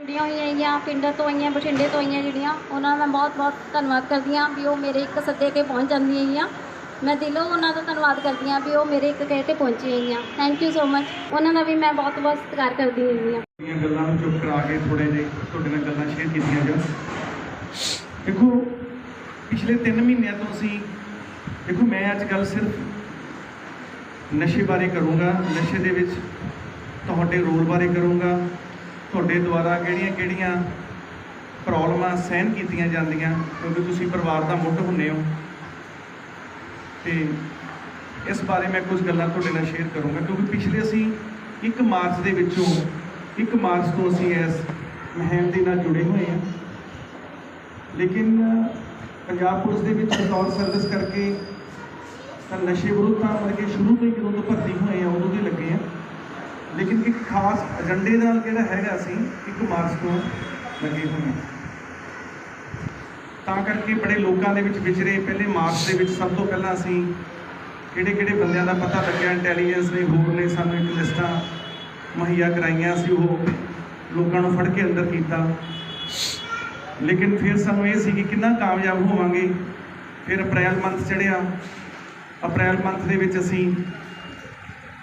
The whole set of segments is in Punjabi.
ਜਿਹੜੀਆਂ ਹੋਈਆਂ ਹੈਗੀਆਂ, ਪਿੰਡ ਤੋਂ ਆਈਆਂ, ਬਠਿੰਡੇ ਤੋਂ ਆਈਆਂ ਜਿਹੜੀਆਂ, ਉਹਨਾਂ ਦਾ ਮੈਂ ਬਹੁਤ ਬਹੁਤ ਧੰਨਵਾਦ ਕਰਦੀ ਹਾਂ ਵੀ ਉਹ ਮੇਰੇ ਇੱਕ ਸੱਦੇ ਕੇ ਪਹੁੰਚ ਜਾਂਦੀਆਂ ਹੈਗੀਆਂ। ਮੈਂ ਦਿਲੋਂ ਉਹਨਾਂ ਦਾ ਧੰਨਵਾਦ ਕਰਦੀ ਹਾਂ ਵੀ ਉਹ ਮੇਰੇ ਇੱਕ ਕਹੇ ਤੇ ਪਹੁੰਚੀਆਂ ਹੈਗੀਆਂ। ਥੈਂਕ ਯੂ ਸੋ ਮਚ ਉਹਨਾਂ ਦਾ ਵੀ ਮੈਂ ਬਹੁਤ ਬਹੁਤ ਸਤਿਕਾਰ ਕਰਦੀ ਹੈਗੀ ਹਾਂ। ਦੀਆਂ ਗੱਲਾਂ ਨੂੰ ਚੁੱਪ ਕਰਾ ਕੇ ਥੋੜੇ ਜਿਹੇ ਤੁਹਾਡੇ ਨਾਲ ਗੱਲਾਂ ਸ਼ੇਅਰ ਕੀਤੀਆਂ ਜਾਣ। ਦੇਖੋ, ਪਿਛਲੇ 3 ਮਹੀਨਿਆਂ ਤੋਂ ਅਸੀਂ, ਦੇਖੋ, ਮੈਂ ਅੱਜ ਕੱਲ ਸਿਰਫ ਨਸ਼ੇ ਬਾਰੇ ਕਰੂੰਗਾ, ਨਸ਼ੇ ਦੇ ਵਿੱਚ ਤੁਹਾਡੇ ਰੋਲ ਬਾਰੇ ਕਰੂੰਗਾ ਤੁਹਾਡੇ ਦੁਆਰਾ ਕਿਹੜੀਆਂ ਕਿਹੜੀਆਂ ਪ੍ਰੋਬਲਮਾਂ ਸਹਿਨ ਕੀਤੀਆਂ ਜਾਂਦੀਆਂ? ਕਿਉਂਕਿ ਤੁਸੀਂ ਪਰਿਵਾਰ ਦਾ ਮੁੱਢ ਹੁੰਨੇ ਹੋ। ਤੇ ਇਸ ਬਾਰੇ ਮੈਂ ਕੁਝ ਗੱਲਾਂ ਤੁਹਾਡੇ ਨਾਲ ਸ਼ੇਅਰ ਕਰੂੰਗਾ। ਕਿਉਂਕਿ ਪਿਛਲੇ ਅਸੀਂ 1 ਮਾਰਚ ਦੇ ਵਿੱਚੋਂ 1 ਮਾਰਚ ਤੋਂ ਅਸੀਂ ਇਸ ਮਹਿਮ ਦੇ ਨਾਲ ਜੁੜੇ ਹੋਏ ਹਾਂ। ਲੇਕਿਨ ਪੰਜਾਬ ਪੁਲਿਸ ਦੇ ਵਿੱਚ ਬਤੌਰ ਸਰਵਿਸ ਕਰਕੇ ਤਾਂ ਨਸ਼ੇ ਵਿਰੁੱਧ ਤਾਂ ਮਤਲਬ ਕਿ ਸ਼ੁਰੂ ਤੋਂ ਹੀ ਜਦੋਂ ਤੋਂ ਭਰਤੀ ਹੋਏ ਆ, ਉਦੋਂ ਦੇ ਲੱਗੇ ਆ। ਲੇਕਿਨ ਇੱਕ ਖਾਸ ਏਜੰਡੇ ਨਾਲ ਜਿਹੜਾ ਹੈਗਾ ਅਸੀਂ 1 ਮਾਰਚ ਤੋਂ ਲੱਗੇ ਹੋਏ ਹਾਂ ਤਾਂ ਕਰਕੇ ਬੜੇ ਲੋਕਾਂ ਦੇ ਵਿੱਚ ਵਿਚਰੇ, ਪਹਿਲੇ ਮਾਰਚ ਦੇ ਵਿੱਚ ਸਭ ਤੋਂ ਪਹਿਲਾਂ ਅਸੀਂ ਕਿਹੜੇ ਕਿਹੜੇ ਬੰਦਿਆਂ ਦਾ ਪਤਾ ਲੱਗਿਆ ਇੰਟੈਲੀਜੈਂਸ ਨੇ, ਹੋਰ ਨੇ, ਸਾਨੂੰ ਇੱਕ ਲਿਸਟਾਂ ਮੁਹੱਈਆ ਕਰਾਈਆਂ ਸੀ, ਉਹ ਲੋਕਾਂ ਨੂੰ ਫੜ ਕੇ ਅੰਦਰ ਕੀਤਾ। ਲੇਕਿਨ ਫਿਰ ਸਾਨੂੰ ਇਹ ਸੀ ਕਿ ਕਿੰਨਾ ਕਾਮਯਾਬ ਹੋਵਾਂਗੇ। ਫਿਰ ਅਪ੍ਰੈਲ ਮੰਥ ਚੜਿਆ ਅਪ੍ਰੈਲ ਮੰਥ ਦੇ ਵਿੱਚ ਅਸੀਂ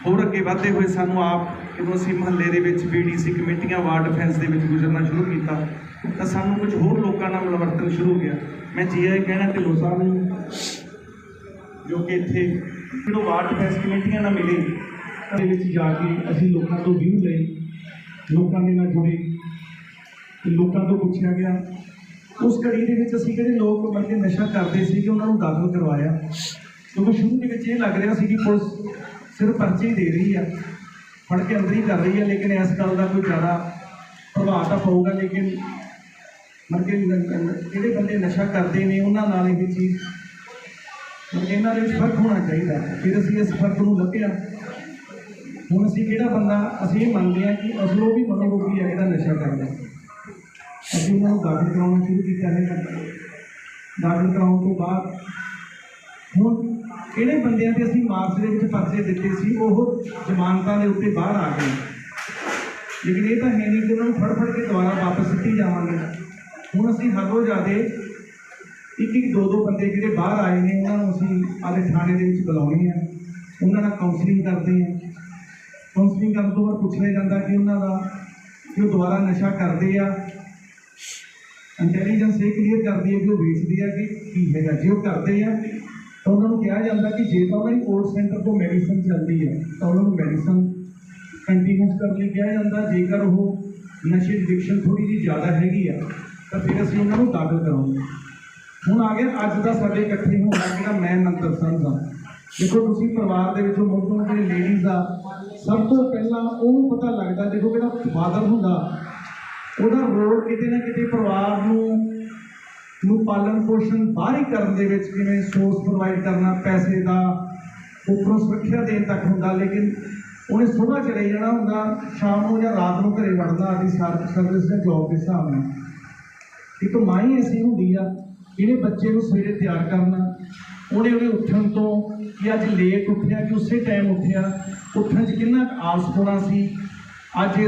ਹੋਰ ਅੱਗੇ ਵਧਦੇ ਹੋਏ ਸਾਨੂੰ ਆਪ ਜਦੋਂ ਅਸੀਂ ਮਹੱਲੇ ਦੇ ਵਿੱਚ ਬੀਡੀਸੀ ਕਮੇਟੀਆਂ, ਵਾਰਡ ਡਿਫੈਂਸ ਦੇ ਵਿੱਚ ਗੁਜ਼ਰਨਾ ਸ਼ੁਰੂ ਕੀਤਾ, ਤਾਂ ਸਾਨੂੰ ਕੁਝ ਹੋਰ ਲੋਕਾਂ ਨਾਲ ਮਿਲਵਰਤਨ ਸ਼ੁਰੂ ਹੋ ਗਿਆ। ਮੈਂ ਜੀਆਈ ਕਹਿਣਾ, ਢਿੱਲੋਂ ਸਾਹਿਬ ਨੂੰ, ਜੋ ਕਿ ਇੱਥੇ ਜਦੋਂ ਵਾਰਡ ਡਿਫੈਂਸ ਕਮੇਟੀਆਂ ਨਾਲ ਮਿਲੇ ਦੇ ਵਿੱਚ ਜਾ ਕੇ ਅਸੀਂ ਲੋਕਾਂ ਤੋਂ ਵਿਊ ਲਏ, ਲੋਕਾਂ ਦੇ ਨਾਲ ਜੁੜੇ, ਤੇ ਲੋਕਾਂ ਤੋਂ ਪੁੱਛਿਆ ਗਿਆ। ਉਸ ਘੜੀ ਦੇ ਵਿੱਚ ਅਸੀਂ ਜਿਹੜੇ ਲੋਕ ਮਤਲਬ ਕਿ ਨਸ਼ਾ ਕਰਦੇ ਸੀ ਕਿ ਉਹਨਾਂ ਨੂੰ ਦਾਖਲ ਕਰਵਾਇਆ, ਕਿਉਂਕਿ ਸ਼ੁਰੂ ਦੇ ਵਿੱਚ ਇਹ ਲੱਗ ਰਿਹਾ ਸੀ ਕਿ ਪੁਲਿਸ ਸਿਰਫ ਪਰਚੇ ਹੀ ਦੇ ਰਹੀ ਆ। ਫੜ ਕੇ ਅੰਦਰ ਹੀ ਕਰ ਰਹੀ ਹੈ, ਲੇਕਿਨ ਇਸ ਗੱਲ ਦਾ ਕੋਈ ਜ਼ਿਆਦਾ ਪ੍ਰਭਾਵ ਤਾਂ ਪਊਗਾ, ਲੇਕਿਨ ਮਤਲਬ ਕਿ ਜਿਹੜੇ ਬੰਦੇ ਨਸ਼ਾ ਕਰਦੇ ਨੇ, ਉਹਨਾਂ ਨਾਲ ਇਹ ਚੀਜ਼ ਇਹਨਾਂ ਦੇ ਵਿੱਚ ਫ਼ਰਕ ਹੋਣਾ ਚਾਹੀਦਾ ਫਿਰ ਅਸੀਂ ਇਸ ਫ਼ਰਕ ਨੂੰ ਲੱਭਿਆ। ਹੁਣ ਅਸੀਂ ਕਿਹੜਾ ਬੰਦਾ, ਅਸੀਂ ਇਹ ਮੰਨਦੇ ਹਾਂ ਕਿ ਅਸਲੋਂ ਵੀ ਮਨੋਰੋਗੀ ਹੈ ਜਿਹੜਾ ਨਸ਼ਾ ਕਰਦਾ ਅਸੀਂ ਉਹਨਾਂ ਨੂੰ ਦਾਖਲ ਕਰਾਉਣਾ ਸ਼ੁਰੂ ਕੀਤਾ ਹੈ। ਦਾਖਲ ਕਰਾਉਣ ਤੋਂ ਬਾਅਦ ਹੁਣ ਕਿਹੜੇ ਬੰਦਿਆਂ ਤੇ ਅਸੀਂ ਮਾਰਚ ਦੇ ਵਿੱਚ ਪਰਚੇ ਦਿੱਤੇ ਸੀ, ਉਹ ਜ਼ਮਾਨਤਾਂ ਦੇ ਉੱਤੇ ਬਾਹਰ ਆ ਗਏ। ਲੇਕਿਨ ਇਹ ਤਾਂ ਹੈ ਨਹੀਂ ਕਿ ਉਹਨਾਂ ਨੂੰ ਫੜ ਫੜ ਕੇ ਦੁਬਾਰਾ ਵਾਪਸ ਸਿੱਟੀ ਜਾਵਾਂਗੇ। ਹੁਣ ਅਸੀਂ ਹੱਦੋਂ ਜ਼ਿਆਦੇ ਇੱਕ ਇੱਕ ਦੋ ਦੋ ਬੰਦੇ ਜਿਹੜੇ ਬਾਹਰ ਆਏ ਨੇ, ਉਹਨਾਂ ਨੂੰ ਅਸੀਂ ਆਲੇ ਥਾਣੇ ਦੇ ਵਿੱਚ ਬੁਲਾਉਣੇ ਆ ਉਹਨਾਂ ਨਾਲ ਕਾਉਂਸਲਿੰਗ ਕਰਦੇ ਆ ਕਾਉਂਸਲਿੰਗ ਕਰਨ ਤੋਂ ਬਾਅਦ ਪੁੱਛਿਆ ਜਾਂਦਾ ਕਿ ਉਹਨਾਂ ਦਾ ਕਿ ਉਹ ਦੁਬਾਰਾ ਨਸ਼ਾ ਕਰਦੇ ਆ। ਇੰਟੈਲੀਜੈਂਸ ਇਹ ਕਲੀਅਰ ਕਰਦੀ ਹੈ ਕਿ ਉਹ ਵੇਚਦੇ ਆ ਕਿ ਕੀ ਹੈਗਾ। ਜੇ ਉਹ ਕਰਦੇ ਆ ਤਾਂ ਉਹਨਾਂ ਨੂੰ ਕਿਹਾ ਜਾਂਦਾ ਕਿ ਜੇ ਤਾਂ ਉਹਨਾਂ ਦੀ ਕੋਲ ਸੈਂਟਰ ਤੋਂ ਮੈਡੀਸਨ ਚੱਲਦੀ ਹੈ, ਤਾਂ ਉਹਨਾਂ ਨੂੰ ਮੈਡੀਸਨ ਕੰਟੀਨਿਊਸ ਕਰਨ ਲਈ ਕਿਹਾ ਜਾਂਦਾ। ਜੇਕਰ ਉਹ ਨਸ਼ੇ ਦੀ ਐਡਿਕਸ਼ਨ ਥੋੜੀ ਜਿਹੀ ਜ਼ਿਆਦਾ ਹੈਗੀ ਆ, ਤਾਂ ਫਿਰ ਅਸੀਂ ਉਹਨਾਂ ਨੂੰ ਦਾਖਲ ਕਰਾਉਂਗੇ ਹੁਣ ਆ ਗਿਆ ਅੱਜ ਦਾ ਸਾਡੇ ਇਕੱਠੇ ਹੋਣਾ ਜਿਹੜਾ ਮੈਂ ਮੰਤਰ ਦਾ ਦੇਖੋ, ਤੁਸੀਂ ਪਰਿਵਾਰ ਦੇ ਵਿੱਚੋਂ ਮੁੱਢੋਂ ਜਿਹੜੇ ਲੇਡੀਜ਼ ਆ, ਸਭ ਤੋਂ ਪਹਿਲਾਂ ਉਹਨੂੰ ਪਤਾ ਲੱਗਦਾ, ਦੇਖੋ ਜਿਹੜਾ ਫਾਦਰ ਹੁੰਦਾ, ਉਹਦਾ ਰੋਲ ਕਿਤੇ ਨਾ ਕਿਤੇ ਪਰਿਵਾਰ ਨੂੰ ਨੂੰ ਪਾਲਣ ਪੋਸ਼ਣ ਬਾਹਰ ਹੀ ਕਰਨ ਦੇ ਵਿੱਚ ਕਿਵੇਂ ਸੋਰਸ ਪ੍ਰੋਵਾਈਡ ਕਰਨਾ, ਪੈਸੇ ਦਾ ਉੱਪਰੋਂ ਸੁਰੱਖਿਆ ਦੇਣ ਤੱਕ ਹੁੰਦਾ, ਲੇਕਿਨ ਉਹਨੇ ਸੁਬਾਹ ਚਲੇ ਜਾਣਾ ਹੁੰਦਾ, ਸ਼ਾਮ ਨੂੰ ਜਾਂ ਰਾਤ ਨੂੰ ਘਰੇ ਵੜਨਾ ਆਦੀ ਸਰਵਿਸ ਦੇ ਜੌਬ ਦੇ ਹਿਸਾਬ ਨਾਲ। ਇੱਕ ਮਾਂ ਹੀ ਐਸੀ ਹੁੰਦੀ ਆ ਇਹਨੇ ਬੱਚੇ ਨੂੰ ਸਵੇਰੇ ਤਿਆਰ ਕਰਨਾ, ਉਹਨੇ ਉਹਨੇ ਉੱਠਣ ਤੋਂ ਕਿ ਅੱਜ ਲੇਟ ਉੱਠਿਆ ਕਿ ਉਸੇ ਟਾਈਮ ਉੱਠਿਆ, ਉੱਠਣ 'ਚ ਕਿੰਨਾ ਕੁ ਆਲਸ ਹੋਣਾ ਸੀ? ਅੱਜ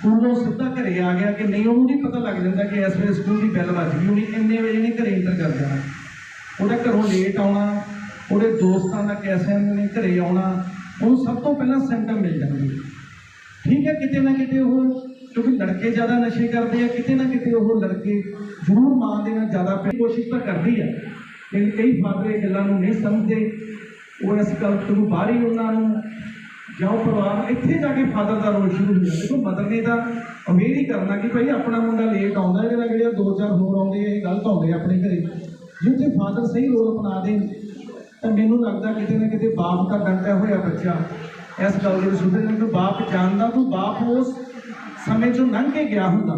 ਸਕੂਲੋਂ ਸਿੱਧਾ ਘਰੇ ਆ ਗਿਆ ਕਿ ਨਹੀਂ, ਉਹਨੂੰ ਨਹੀਂ ਪਤਾ ਲੱਗ ਜਾਂਦਾ ਕਿ ਇਸ ਵੇਲੇ ਸਕੂਲ ਦੀ ਬੈਲ ਵੱਜ ਗਈ ਉਹਨੇ ਇੰਨੇ ਵਜੇ ਨਹੀਂ ਘਰੇ ਇੰਟਰ ਕਰ ਜਾਣਾ। ਉਹਦਾ ਘਰੋਂ ਲੇਟ ਆਉਣਾ, ਉਹਦੇ ਦੋਸਤਾਂ ਦਾ ਕੈਸੇ ਨੇ ਘਰੇ ਆਉਣਾ, ਉਹਨੂੰ ਸਭ ਤੋਂ ਪਹਿਲਾਂ ਸਿੰਪਟਮ ਮਿਲ ਜਾਂਦੇ ਠੀਕ ਹੈ, ਕਿਤੇ ਨਾ ਕਿਤੇ ਉਹ, ਕਿਉਂਕਿ ਲੜਕੇ ਜ਼ਿਆਦਾ ਨਸ਼ੇ ਕਰਦੇ ਆ, ਕਿਤੇ ਨਾ ਕਿਤੇ ਉਹ ਲੜਕੇ ਜ਼ਰੂਰ ਮਾਂ ਦੇ ਨਾਲ ਜ਼ਿਆਦਾ ਪਿਆਰ- ਕੋਸ਼ਿਸ਼ ਤਾਂ ਕਰਦੀ ਆ। ਲੇਕਿਨ ਕਈ ਫਾਦਰ ਇਹ ਗੱਲਾਂ ਨੂੰ ਨਹੀਂ ਸਮਝਦੇ, ਉਹ ਇਸ ਗੱਲ ਤੋਂ ਬਾਹਰ ਹੀ ਉਹਨਾਂ ਨੂੰ ਜਾਂ ਉਹ ਪਰਿਵਾਰ ਇੱਥੇ ਜਾ ਕੇ ਫਾਦਰ ਦਾ ਰੋਲ ਸ਼ੁਰੂ ਹੋ ਜਾਂਦਾ ਦੇਖੋ ਮਦਰ ਨੇ ਤਾਂ ਉਮੀਦ ਹੀ ਕਰਨਾ ਕਿ ਭਾਈ ਆਪਣਾ ਮੁੰਡਾ ਲੇਟ ਆਉਂਦਾ, ਇਹਦੇ ਨਾਲ ਜਿਹੜੇ ਦੋ ਚਾਰ ਹੋਰ ਆਉਂਦੇ, ਇਹ ਗਲਤ ਆਉਂਦੇ ਆ ਆਪਣੇ ਘਰੇ। ਜੇ ਉੱਥੇ ਫਾਦਰ ਸਹੀ ਰੋਲ ਅਪਣਾ ਦੇ, ਤਾਂ ਮੈਨੂੰ ਲੱਗਦਾ ਕਿਤੇ ਨਾ ਕਿਤੇ ਬਾਪ ਦਾ ਡੰਟਿਆ ਹੋਇਆ ਬੱਚਾ ਇਸ ਗੱਲ ਦੇ ਸੁਣਦੇ ਸੁਧਰ ਜਾਂਦਾ ਬਾਪ ਜਾਣਦਾ ਤੂੰ ਬਾਪ ਉਸ ਸਮੇਂ ਚੋਂ ਲੰਘ ਕੇ ਗਿਆ ਹੁੰਦਾ।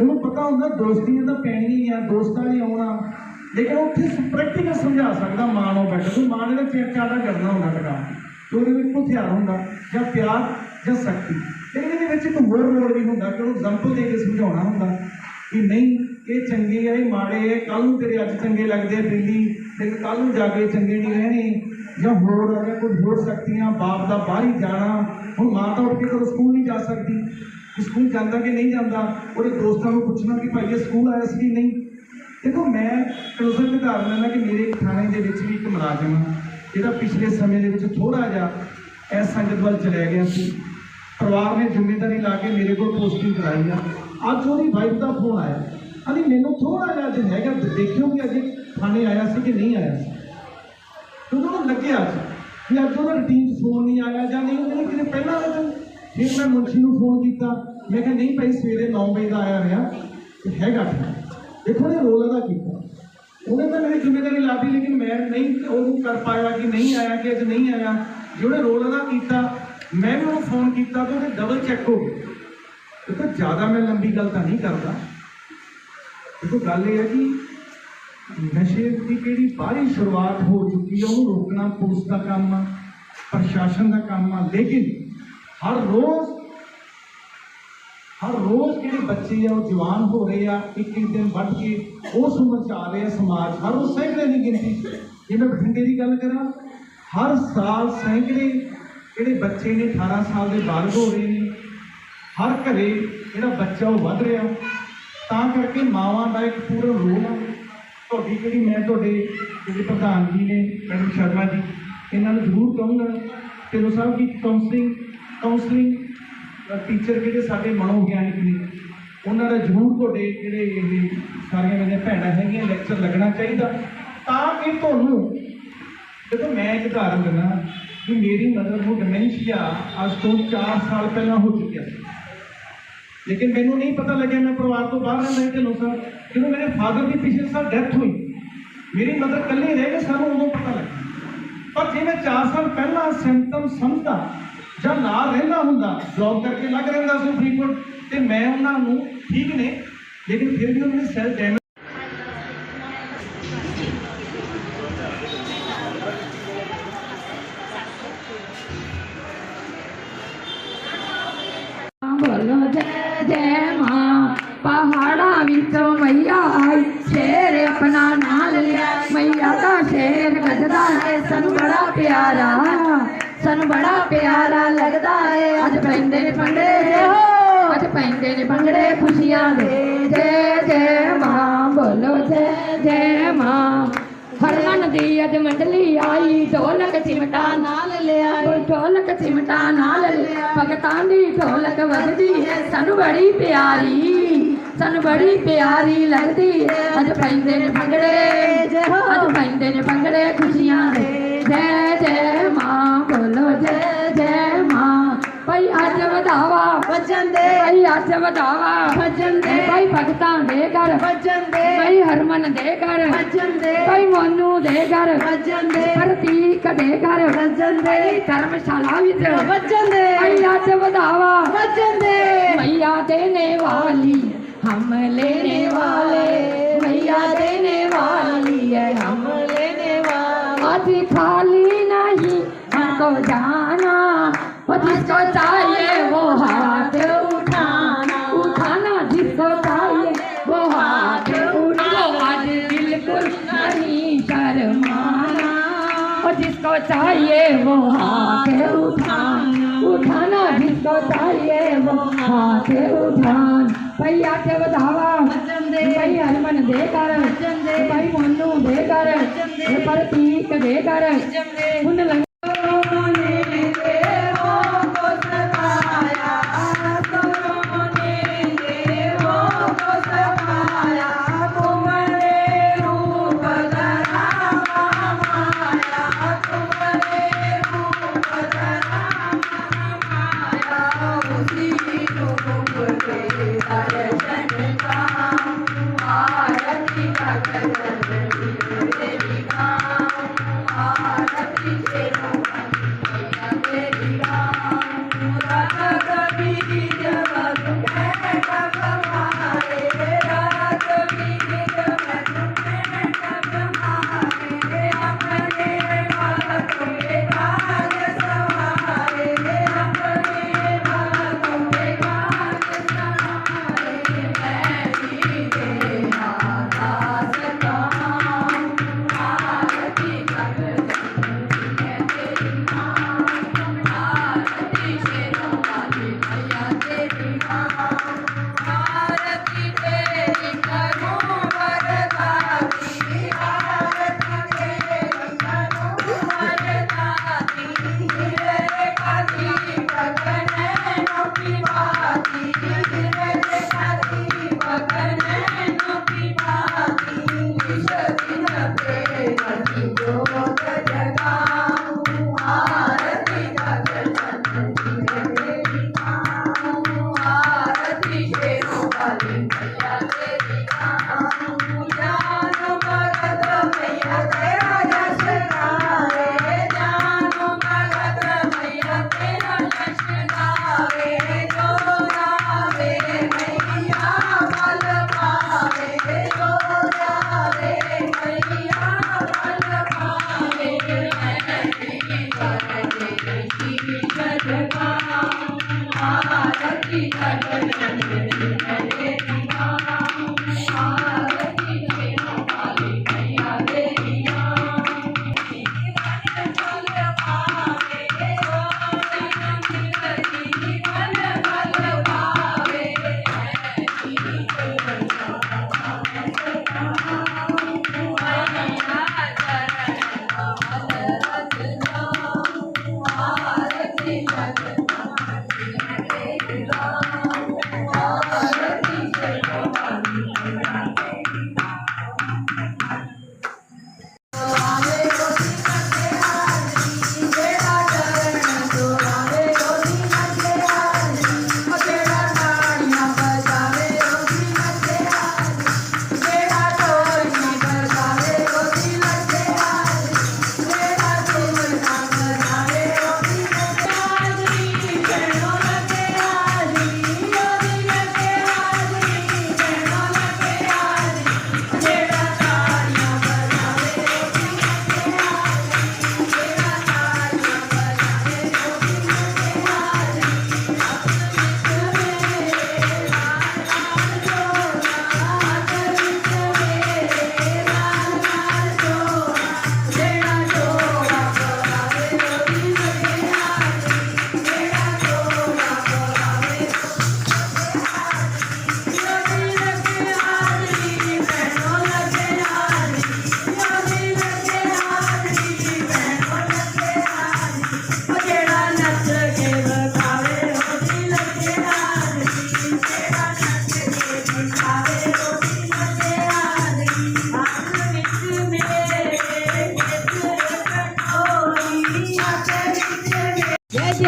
ਉਹਨੂੰ ਪਤਾ ਹੁੰਦਾ ਦੋਸਤੀਆਂ ਤਾਂ ਪੈਣੀਆਂ ਆ, ਦੋਸਤਾਂ ਨੇ ਆਉਣਾ। ਲੇਕਿਨ ਉੱਥੇ ਪ੍ਰੈਕਟੀਕਲ ਸਮਝਾ ਸਕਦਾ ਮਾਂ ਨੂੰ ਬੈਠਾ ਤੂੰ ਮਾਂ ਨੇ ਤਾਂ ਚਿਰ ਚਾੜਾ ਕਰਨਾ ਹੁੰਦਾ ਟਕਾ ਤੇ ਉਹਦੇ ਵਿੱਚ ਕੋਈ ਹਥਿਆਰ ਹੁੰਦਾ ਜਾਂ ਪਿਆਰ ਜਾਂ ਸ਼ਕਤੀ। ਲੇਕਿਨ ਇਹਦੇ ਵਿੱਚ ਇੱਕ ਹੋਰ ਰੋਲ ਵੀ ਹੁੰਦਾ ਕਿ ਉਹਨੂੰ ਐਗਜ਼ਾਮਪਲ ਦੇ ਕੇ ਸਮਝਾਉਣਾ ਹੁੰਦਾ ਕਿ ਨਹੀਂ ਇਹ ਚੰਗੇ ਆ ਇਹ ਮਾੜੇ ਆ ਕੱਲ ਨੂੰ ਤੇਰੇ ਅੱਜ ਚੰਗੇ ਲੱਗਦੇ ਆ ਦਿੱਲੀ ਲੇਕਿਨ ਕੱਲ ਨੂੰ ਜਾ ਕੇ ਚੰਗੇ ਨਹੀਂ ਰਹਿਣੇ ਜਾਂ ਹੋਰ ਆ ਜਾਂ ਕੋਈ ਹੋਰ ਸ਼ਕਤੀਆਂ ਬਾਪ ਦਾ ਬਾਹਰ ਹੀ ਜਾਣਾ ਹੁਣ ਮਾਂ ਤਾਂ ਉੱਠ ਕੇ ਘਰੋਂ ਸਕੂਲ ਨਹੀਂ ਜਾ ਸਕਦੀ ਸਕੂਲ ਜਾਂਦਾ ਕਿ ਨਹੀਂ ਜਾਂਦਾ ਉਹਦੇ ਦੋਸਤਾਂ ਨੂੰ ਪੁੱਛਣਾ ਕਿ ਭਾਈ ਇਹ ਸਕੂਲ ਆਇਆ ਸੀ ਕਿ ਨਹੀਂ? ਦੇਖੋ ਮੈਂ ਕਲੋਜ਼ਰ ਤੇ ਧਾਰਨ ਲੈਣਾ ਕਿ ਮੇਰੇ ਥਾਣੇ ਦੇ ਵਿੱਚ ਵੀ ਇੱਕ ਮੁਲਾਜ਼ਮ ਆ, ਜਿਹੜਾ ਪਿਛਲੇ ਸਮੇਂ ਦੇ ਵਿੱਚ ਥੋੜਾ ਜਿਹਾ ਇਸ ਸੰਗਤ ਵੱਲ ਚਲਿਆ ਗਿਆ ਸੀ, ਪਰਿਵਾਰ ਨੇ ਜ਼ਿੰਮੇਵਾਰੀ ਲਾ ਕੇ ਮੇਰੇ ਕੋਲ ਪੋਸਟਿੰਗ ਕਰਾਈ ਆ। ਅੱਜ ਉਹਦੀ ਵਾਈਫ ਦਾ ਫੋਨ ਆਇਆ। ਅਲੀ ਮੈਨੂੰ ਥੋੜਾ ਜਿਹਾ ਅੱਜ ਹੈਗਾ, ਦੇਖਿਓ ਕਿ ਅੱਜ ਥਾਣੇ ਆਇਆ ਸੀ ਕਿ ਨਹੀਂ ਆਇਆ ਸੀ? ਕਿਉਂਕਿ ਉਹਨੂੰ ਲੱਗਿਆ ਸੀ ਕਿ ਅੱਜ ਉਹਦਾ ਰੂਟੀਨ 'ਚ ਫੋਨ ਨਹੀਂ ਆਇਆ ਜਾਂ ਨਹੀਂ, ਉਹਨੇ ਕਿਤੇ ਪਹਿਲਾਂ ਆਇਆ ਤਾਂ ਫਿਰ ਮੈਂ ਮੁਨਸ਼ੀ ਨੂੰ ਫੋਨ ਕੀਤਾ। ਮੈਂ ਕਿਹਾ, ਨਹੀਂ ਭਾਈ, ਸਵੇਰੇ 9 ਵਜੇ ਦਾ ਆਇਆ ਰਿਹਾ ਤੇ ਹੈਗਾ ਠੀਕ ਦੇਖੋ ਉਹਨੇ ਰੋਲ ਅਦਾ ਕੀਤਾ। ਉਹਨੇ ਤਾਂ ਮੇਰੀ ਜ਼ਿੰਮੇਵਾਰੀ ਲਾਤੀ ਲੇਕਿਨ ਮੈਂ ਨਹੀਂ ਉਹਨੂੰ ਕਰ ਪਾਇਆ ਕਿ ਨਹੀਂ ਆਇਆ, ਕਿ ਅੱਜ ਨਹੀਂ ਆਇਆ। ਜੇ ਉਹਨੇ ਰੋਲ ਅਦਾ ਕੀਤਾ, ਮੈਂ ਵੀ ਉਹਨੂੰ ਫੋਨ ਕੀਤਾ ਤਾਂ ਉਹਨੇ ਡਬਲ ਚੈੱਕ ਹੋ ਗਿਆ ਦੇਖੋ ਜ਼ਿਆਦਾ ਮੈਂ ਲੰਬੀ ਗੱਲ ਤਾਂ ਨਹੀਂ ਕਰਦਾ। ਦੇਖੋ ਗੱਲ ਇਹ ਹੈ ਕਿ ਨਸ਼ੇ ਦੀ ਕਿਹੜੀ ਬਾਹਰੀ ਸ਼ੁਰੂਆਤ ਹੋ ਚੁੱਕੀ ਹੈ ਉਹਨੂੰ ਰੋਕਣਾ ਪੁਲਿਸ ਦਾ ਕੰਮ ਆ, ਪ੍ਰਸ਼ਾਸਨ ਦਾ ਕੰਮ ਆ, ਲੇਕਿਨ ਹਰ ਰੋਜ਼ ਹਰ ਰੋਜ਼ ਜਿਹੜੇ ਬੱਚੇ ਆ, ਉਹ ਜਵਾਨ ਹੋ ਰਹੇ ਆ, ਇੱਕ ਇੱਕ ਦਿਨ ਵੱਧ ਕੇ ਉਸ ਉਮਰ ਚ ਆ ਰਹੇ ਆ ਸਮਾਜ। ਹਰ ਰੋਜ਼ ਸੈਂਕੜੇ ਦੀ ਗਿਣਤੀ ਚ। ਜੇ ਮੈਂ ਬਠਿੰਡੇ ਦੀ ਗੱਲ ਕਰਾਂ, ਹਰ ਸਾਲ ਸੈਂਕੜੇ ਜਿਹੜੇ ਬੱਚੇ ਨੇ 18 ਸਾਲ ਦੇ ਬਾਲਗ ਹੋ ਰਹੇ ਨੇ, ਹਰ ਘਰੇ ਜਿਹੜਾ ਬੱਚਾ ਉਹ ਵੱਧ ਰਿਹਾ। ਤਾਂ ਕਰਕੇ ਮਾਵਾਂ ਦਾ ਇੱਕ ਪੂਰਾ ਰੋਲ ਆ। ਤੁਹਾਡੀ ਜਿਹੜੀ ਮੈਂ ਤੁਹਾਡੇ ਜਿਹੜੇ ਪ੍ਰਧਾਨ ਜੀ ਨੇ, ਮੈਡਮ ਸ਼ਰਮਾ ਜੀ, ਇਹਨਾਂ ਨੂੰ ਜ਼ਰੂਰ ਕਹੂੰਗਾ। ਢਿੱਲੋਂ ਸਾਹਿਬ ਦੀ ਕਾਉਂਸਲਿੰਗ ਕਾਉਂਸਲਿੰਗ ਟੀਚਰ ਜਿਹੜੇ ਸਾਡੇ ਮਨੋਵਿਗਿਆਨਿਕ ਨੇ, ਉਹਨਾਂ ਦਾ ਜ਼ਰੂਰ ਤੁਹਾਡੇ ਜਿਹੜੇ ਇਹ ਸਾਰੀਆਂ ਮੇਰੀਆਂ ਭੈਣਾਂ ਹੈਗੀਆਂ ਲੈਕਚਰ ਲੱਗਣਾ ਚਾਹੀਦਾ। ਤਾਂ ਕਿ ਤੁਹਾਨੂੰ ਦੇਖੋ ਮੈਂ ਇੱਕ ਉਦਾਹਰਨ ਦਿੰਦਾ ਕਿ ਮੇਰੀ ਮਦਰ ਨੂੰ ਡਿਮੈਂਸ਼ੀਆ ਅੱਜ ਤੋਂ 4 ਸਾਲ ਪਹਿਲਾਂ ਹੋ ਚੁੱਕਿਆ ਸੀ। ਲੇਕਿਨ ਮੈਨੂੰ ਨਹੀਂ ਪਤਾ ਲੱਗਿਆ, ਮੈਂ ਪਰਿਵਾਰ ਤੋਂ ਬਾਹਰ ਰਹਿੰਦਾ ਕਿ ਲੋਕਾਂ, ਜਦੋਂ ਮੇਰੇ ਫਾਦਰ ਦੀ ਪਿਛਲੇ ਸਾਲ ਡੈਥ ਹੋਈ, ਮੇਰੀ ਮਦਰ ਇਕੱਲੀ ਰਹਿ ਗਈ, ਸਾਨੂੰ ਉਦੋਂ ਪਤਾ ਲੱਗਾ ਪਰ ਜੇ ਮੈਂ 4 ਸਾਲ ਪਹਿਲਾਂ ਸਿੰਪਟਮ ਸਮਝਦਾ ਜਾਂ ਨਾਲ ਰਹਿੰਦਾ ਹੁੰਦਾ ਜੌਬ ਕਰਕੇ ਲੱਗ ਰਹਿੰਦਾ ਸੀ ਫਰੀਦਕੋਟ ਤੇ ਮੈਂ ਉਹਨਾਂ ਨੂੰ ਠੀਕ ਨੇ, ਲੇਕਿਨ ਫਿਰ ਵੀ ਉਹਨਾਂ ਨੇ ਸੈਲ ਡੈਮੇਜ ਬੋਲੋ ਜੈ ਜੈ ਮਾਂ, ਪਹਾੜਾਂ ਵਿੱਚੋਂ ਮਈਆ ਆਈ, ਸ਼ੇਰ ਆਪਣਾ ਨਾਂ ਲਿਆ, ਮਈਆ ਦਾ ਸ਼ੇਰ ਗੱਜਦਾ ਹੈ, ਸਾਨੂੰ ਬੜਾ ਪਿਆਰਾ। ਸਾਨੂੰ ਬੜਾ ਪਿਆਰਾ ਲੱਗਦਾ ਹੈ ਅੱਜ ਪੈਂਦੇ ਨੇ ਭੰਗੜੇ ਹੋ ਅੱਜ ਪੈਂਦੇ ਨੇ ਭੰਗੜੇ ਖੁਸ਼ੀਆਂ ਦੇ। ਜੈ ਜੈ ਮਾਂ, ਬੋਲੋ ਜੈ ਜੈ ਮਾਂ। ਹਰਮਨ ਦੀ ਅੱਜ ਮੰਡਲੀ ਆਈ, ਢੋਲਕ ਚਿਮਟਾ ਨਾਲ ਲਿਆ ਢੋਲਕ ਚਿਮਟਾ ਨਾਲ ਲਿਆ ਭਗਤਾਂ ਦੀ ਢੋਲਕ ਵੱਜਦੀ ਹੈ ਸਾਨੂੰ ਬੜੀ ਪਿਆਰੀ, ਸਾਨੂੰ ਬੜੀ ਪਿਆਰੀ ਲੱਗਦੀ ਹੈ ਅੱਜ ਪੈਂਦੇ ਨੇ ਭੰਗੜੇ ਜੈ ਹੋ ਅੱਜ ਪੈਂਦੇ ਨੇ ਭੰਗੜੇ ਖੁਸ਼ੀਆਂ ਦੇ। ਜੈ ਜੈ ਮਾਂ। ਭਜਨ ਦੇ। ਭਾਈ ਅਰਜ ਵਧਾਵਾ। ਭਜਨ ਦੇ। ਭਾਈ ਭਗਤਾਂ ਦੇ ਘਰ। ਭਜਨ ਦੇ। ਭਾਈ ਹਰਮਨ ਦੇ ਘਰ। ਭਜਨ ਦੇ। ਭਾਈ ਮੋਨੂ ਦੇ ਘਰ। ਭਜਨ ਦੇ। ਪ੍ਰਤੀਕ ਦੇ ਘਰ। ਭਜਨ ਦੇ। ਧਰਮਸ਼ਾਲਾ ਵਿੱਚ। ਭਜਨ ਦੇ। ਭਾਈ ਅਰਜ ਵਧਾਵਾ। ਭਜਨ ਦੇ। ਮਈਆ ਦੇਨੇ ਵਾਲੀ ਹਮ ਲੈਣੇ ਵਾਲੇ ਮਈਆ ਦੇਨੇ ਵਾਲੀ ਹੈ ਹਮ ਲੈਣੇ ਵਾਲੀ ਆਦੀ ਖਾਲੀ ਨਹੀਂ। ਹਮ ਕੋ वो जिसको चाहिए वो हाथ उठाना। उठाना जिसको चाहिए वो हाथ उठाओ आज बिल्कुल नहीं शर्माना। जिसको चाहिए वो हाथ उठाना। उठाना जिसको चाहिए वो हाथ उठान। भैया के बधावा। भाई हरमन दे कर। भाई मन्नू दे कर। प्रतीक दे कर। उन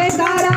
ਜੈ ਜੈਕਾਰਾ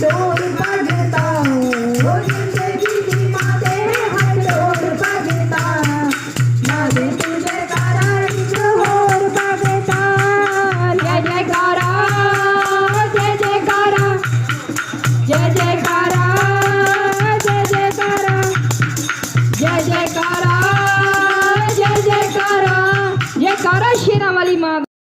等我